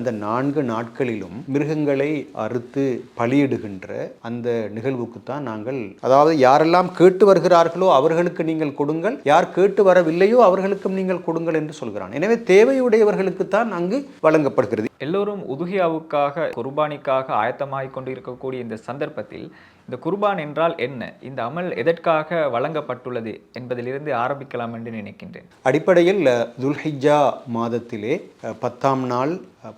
அந்த நான்கு நாட்களிலும் மிருகங்களை அறுத்து பலியிடுகின்ற அந்த நிகழ்வுக்கு தான் நாங்கள் அதாவது யாரெல்லாம் கேட்டு வருகிறார்களோ அவர்களுக்கு நீங்கள் கொடுங்கள் யார் கேட்டு வரவில்லையோ அவர்களுக்கும் நீங்கள் கொடுங்கள் என்று சொல்கிறான். எனவே தேவையுடையவர்களுக்கு தான் அங்கு வழங்கப்படுகிறது. எல்லோரும் உதுகியாவுக்காக குர்பானிக்காக ஆயத்தமாகிக் கொண்டிருக்கக்கூடிய இந்த சந்தர்ப்பத்தில் இந்த குர்பான் என்றால் என்ன? இந்த அமல் எதற்காக வழங்கப்பட்டுள்ளது என்பதிலிருந்து ஆரம்பிக்கலாம் என்று நினைக்கின்றேன். அடிப்படையில் துல்ஹிஜா மாதத்திலே பத்தாம் நாள்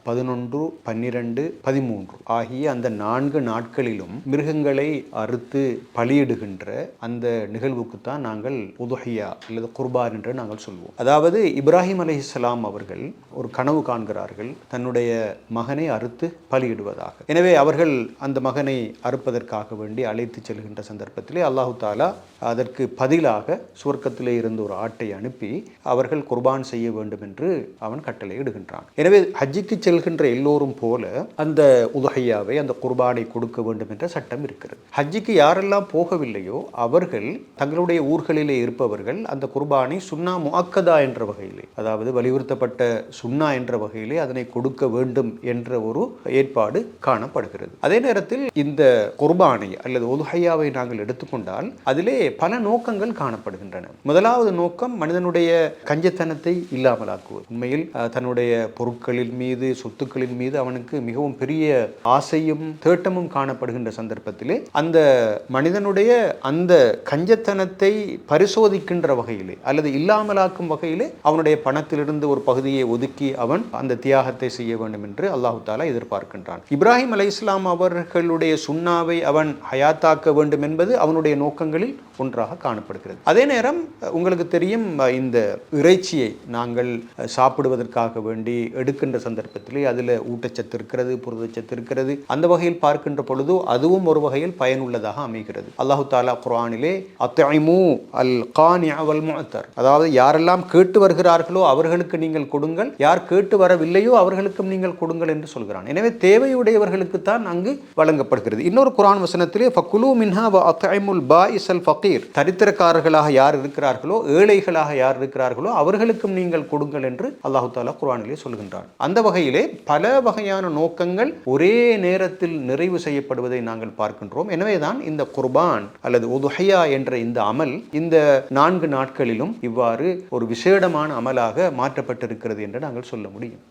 பதினொன்று பன்னிரண்டு பதிமூன்று ஆகிய அந்த நான்கு நாட்களிலும் மிருகங்களை அறுத்து பலியிடுகின்ற அந்த நிகழ்வுக்கு தான் நாங்கள் உதுஹியா அல்லது குர்பான் என்று நாங்கள் சொல்வோம். அதாவது இப்ராஹிம் அலைஹிஸ்ஸலாம் அவர்கள் ஒரு கனவு காண்கிறார்கள் தன்னுடைய மகனை அறுத்து பலியிடுவதாக. எனவே அவர்கள் அந்த மகனை அறுப்பதற்காக வேண்டி வேண்டி அழைத்து செல்கின்ற சந்தர்ப்பத்திலே அல்லாஹு தாலா அதற்கு பதிலாக சுவர்க்கத்திலே இருந்து ஒரு ஆட்டை அனுப்பி அவர்கள் குர்பான் செய்ய வேண்டும் என்று அவன் கட்டளை இடுகின்றான் எனவே ஹஜ்ஜிக்கு செல்கின்ற எல்லோரும் போல அந்த உதகையாவை அந்த குர்பானை கொடுக்க வேண்டும் என்ற சட்டம் இருக்கிறது. ஹஜ்ஜிக்கு யாரெல்லாம் போகவில்லையோ அவர்கள் தங்களுடைய ஊர்களிலே இருப்பவர்கள் அந்த குர்பானை சுன்னா முஅக்கதா என்ற வகையிலே அதாவது வலியுறுத்தப்பட்ட சுன்னா என்ற வகையிலே அதனை கொடுக்க வேண்டும் என்ற ஒரு ஏற்பாடு காணப்படுகிறது. அதே நேரத்தில் இந்த குர்பானை அல்லது ஒதுஹையாவை நாங்கள் எடுத்துக்கொண்டால் அதிலே பல நோக்கங்கள் காணப்படுகின்றன. முதலாவது நோக்கம் மனிதனுடைய கஞ்சத்தனத்தை இல்லாமலாக்குவது. உண்மையில் தன்னுடைய பொருட்களின் மீது சொத்துக்களின் மீது அவனுக்கு மிகவும் பெரிய ஆசையும் தேட்டமும் காணப்படுகின்ற சந்தர்ப்பத்திலே அந்த மனிதனுடைய அந்த கஞ்சத்தனத்தை பரிசோதிக்கின்ற வகையிலே அல்லது இல்லாமலாக்கும் வகையிலே அவனுடைய பணத்திலிருந்து ஒரு பகுதியை ஒதுக்கி அவன் அந்த தியாகத்தை செய்ய வேண்டும் என்று அல்லாஹு தாலா எதிர்பார்க்கின்றான். இப்ராஹிம் அலை இஸ்லாம் அவர்களுடைய சுண்ணாவை அவன் ஹயாத்தாக்க வேண்டும் என்பது அவனுடைய நோக்கங்களில் ஒன்றாக காணப்படுகிறது. அதே நேரம் உங்களுக்கு தெரியும் இந்த இறைச்சியை நாங்கள் சாப்பிடுவதற்காக வேண்டி எடுக்கின்ற சந்தர்ப்பத்திலே அதில் ஊட்டச்சத்து இருக்கிறது புரதச்சத்து இருக்கிறது. அந்த வகையில் பார்க்கின்ற பொழுது அதுவும் ஒரு வகையில் பயனுள்ளதாக அமைகிறது. அல்லாஹு தாலா குரானிலே அத்தைமு அல் கானி முத்தர் அதாவது யாரெல்லாம் கேட்டு வருகிறார்களோ அவர்களுக்கு நீங்கள் கொடுங்கள். யார் கேட்டு வரவில்லையோ அவர்களுக்கும் நீங்கள் கொடுங்கள் என்று சொல்கிறான். எனவே தேவையுடையவர்களுக்கு தான் அங்கு வழங்கப்படுகிறது. இன்னொரு குரான் வசனத்தில் ஃபக்குலு மின்ஹா வ அத்தைமுல் பா இசல் ஃபக்கீர் தரித்திரக்காரர்களாக யார் இருக்கிறார்களோ ஏழைகளாக யார் இருக்கிறார்களோ அவர்களுக்கும் நீங்கள் கொடுங்கள் என்று அல்லாஹு தாலா குரானிலே சொல்கின்றான். அந்த வகையிலே பல வகையான நோக்கங்கள் ஒரே நேரத்தில் நிறைவு செய்யப்படுவதை நாங்கள் பார்க்கின்றோம். எனவேதான் இந்த குர்பான் அல்லது உதுஹையா என்ற இந்த அமல் இந்த நான்கு நாட்களிலும் இவ்வாறு ஒரு விசேடமான அமலாக மாற்றப்பட்டிருக்கிறது என்று நாங்கள் சொல்ல முடியும்.